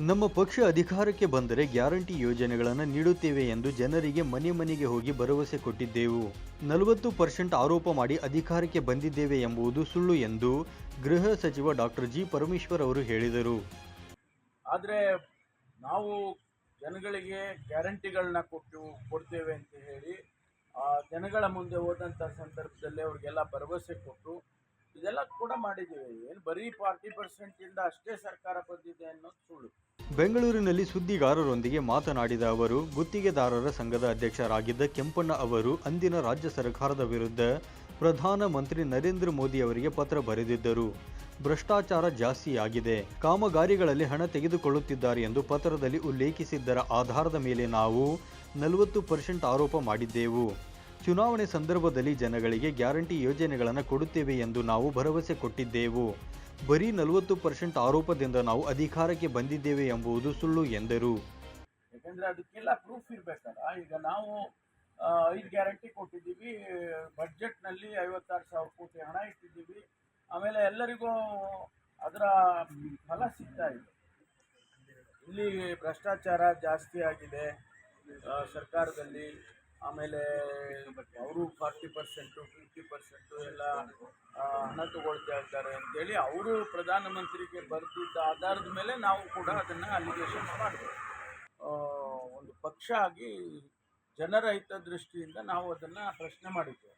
ನಮ್ಮ ಪಕ್ಷ ಅಧಿಕಾರಕ್ಕೆ ಬಂದರೆ ಗ್ಯಾರಂಟಿ ಯೋಜನೆಗಳನ್ನು ನೀಡುತ್ತೇವೆ ಎಂದು ಜನರಿಗೆ ಮನೆ ಮನೆಗೆ ಹೋಗಿ ಭರವಸೆ ಕೊಟ್ಟಿದ್ದೆವು. ನಲವತ್ತು ಪರ್ಸೆಂಟ್ ಆರೋಪ ಮಾಡಿ ಅಧಿಕಾರಕ್ಕೆ ಬಂದಿದ್ದೇವೆ ಎಂಬುದು ಸುಳ್ಳು ಎಂದು ಗೃಹ ಸಚಿವ ಡಾಕ್ಟರ್ ಜಿ. ಪರಮೇಶ್ವರ್ ಅವರು ಹೇಳಿದರು. ಆದರೆ ನಾವು ಜನಗಳಿಗೆ ಗ್ಯಾರಂಟಿಗಳನ್ನ ಕೊಟ್ಟು ಕೊಡ್ತೇವೆ ಅಂತ ಹೇಳಿ ಜನಗಳ ಮುಂದೆ ಹೋದಂಥ ಸಂದರ್ಭದಲ್ಲಿ ಅವ್ರಿಗೆಲ್ಲ ಭರವಸೆ ಕೊಟ್ಟು ಇದೆಲ್ಲ ಕೂಡ ಮಾಡಿದ್ದೀವಿ. ಏನು ಬರೀ ಫಾರ್ಟಿ ಪರ್ಸೆಂಟಿಂದ ಅಷ್ಟೇ ಸರ್ಕಾರ ಬಂದಿದೆ ಅನ್ನೋದು ಸುಳ್ಳು. ಬೆಂಗಳೂರಿನಲ್ಲಿ ಸುದ್ದಿಗಾರರೊಂದಿಗೆ ಮಾತನಾಡಿದ ಅವರು, ಗುತ್ತಿಗೆದಾರರ ಸಂಘದ ಅಧ್ಯಕ್ಷರಾಗಿದ್ದ ಕೆಂಪಣ್ಣ ಅವರು ಅಂದಿನ ರಾಜ್ಯ ಸರ್ಕಾರದ ವಿರುದ್ಧ ಪ್ರಧಾನಮಂತ್ರಿ ನರೇಂದ್ರ ಮೋದಿ ಅವರಿಗೆ ಪತ್ರ ಬರೆದಿದ್ದರು. ಭ್ರಷ್ಟಾಚಾರ ಜಾಸ್ತಿಯಾಗಿದೆ. ಕಾಮಗಾರಿಗಳಲ್ಲಿ ಹಣ ತೆಗೆದುಕೊಳ್ಳುತ್ತಿದ್ದಾರೆ ಎಂದು ಪತ್ರದಲ್ಲಿ ಉಲ್ಲೇಖಿಸಿದ್ದರ ಆಧಾರದ ಮೇಲೆ ನಾವು ನಲವತ್ತು ಪರ್ಸೆಂಟ್ ಆರೋಪ ಮಾಡಿದ್ದೆವು. ಚುನಾವಣೆ ಸಂದರ್ಭದಲ್ಲಿ ಜನಗಳಿಗೆ ಗ್ಯಾರಂಟಿ ಯೋಜನೆಗಳನ್ನು ಕೊಡುತ್ತೇವೆ ಎಂದು ನಾವು ಭರವಸೆ ಕೊಟ್ಟಿದ್ದೆವು. ಬರೀ ನಲವತ್ತು ಪರ್ಸೆಂಟ್ ಆರೋಪದಿಂದ ನಾವು ಅಧಿಕಾರಕ್ಕೆ ಬಂದಿದ್ದೇವೆ ಎಂಬುದು ಸುಳ್ಳು ಎಂದರು. ಯಾಕಂದರೆ ಅದಕ್ಕೆಲ್ಲ ಪ್ರೂಫ್ ಇರಬೇಕಲ್ಲ. ಈಗ ನಾವು ಐದು ಗ್ಯಾರಂಟಿ ಕೊಟ್ಟಿದ್ದೀವಿ. ಬಜೆಟ್ನಲ್ಲಿ ಐವತ್ತಾರು ಸಾವಿರ ಕೋಟಿ ಹಣ ಇಟ್ಟಿದ್ದೀವಿ. ಆಮೇಲೆ ಎಲ್ಲರಿಗೂ ಅದರ ಫಲ ಸಿಗ್ತಾ ಇದೆ ಇಲ್ಲಿ ಭ್ರಷ್ಟಾಚಾರ ಜಾಸ್ತಿ ಆಗಿದೆ. ಸರ್ಕಾರದಲ್ಲಿ ಆಮೇಲೆ ಅವರು ಫಾರ್ಟಿ ಪರ್ಸೆಂಟು, ಫಿಫ್ಟಿ ಪರ್ಸೆಂಟು ಎಲ್ಲ ಹಣ ತಗೊಳ್ತಾ ಇರ್ತಾರೆ ಅಂತೇಳಿ ಅವರು ಪ್ರಧಾನಮಂತ್ರಿಗೆ ಬರೆದಿದ್ದ ಆಧಾರದ ಮೇಲೆ ನಾವು ಕೂಡ ಅದನ್ನು ಅಲಿಗೇಷನ್ಸ್ ಮಾಡಿದ್ವಿ ಒಂದು ಪಕ್ಷ ಆಗಿ ಜನರ ಹಿತದೃಷ್ಟಿಯಿಂದ ನಾವು ಅದನ್ನು ಪ್ರಶ್ನೆ ಮಾಡಿದ್ದೇವೆ.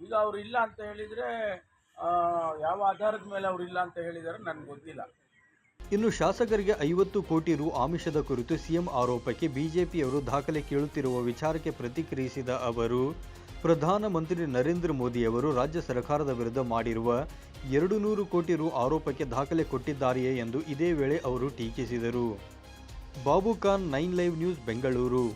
ಈಗ ಅವರು ಇಲ್ಲ ಅಂತ ಹೇಳಿದರೆ ಯಾವ ಆಧಾರದ ಮೇಲೆ ಅವರು ಇಲ್ಲ ಅಂತ ಹೇಳಿದ್ದಾರೆ ನನಗೆ ಗೊತ್ತಿಲ್ಲ. ಇನ್ನು ಶಾಸಕರಿಗೆ ಐವತ್ತು ಕೋಟಿ ರು ಆಮಿಷದ ಕುರಿತು ಸಿಎಂ ಆರೋಪಕ್ಕೆ ಬಿಜೆಪಿಯವರು ದಾಖಲೆ ಕೇಳುತ್ತಿರುವ ವಿಚಾರಕ್ಕೆ ಪ್ರತಿಕ್ರಿಯಿಸಿದ ಅವರು, ಪ್ರಧಾನಮಂತ್ರಿ ನರೇಂದ್ರ ಮೋದಿ ಅವರು ರಾಜ್ಯ ಸರ್ಕಾರದ ವಿರುದ್ಧ ಮಾಡಿರುವ ಎರಡು ನೂರು ಕೋಟಿ ರು ಆರೋಪಕ್ಕೆ ದಾಖಲೆ ಕೊಟ್ಟಿದ್ದಾರೆಯೇ ಎಂದು ಇದೇ ವೇಳೆ ಅವರು ಟೀಕಿಸಿದರು. Babu Khan nine live news Bengaluru.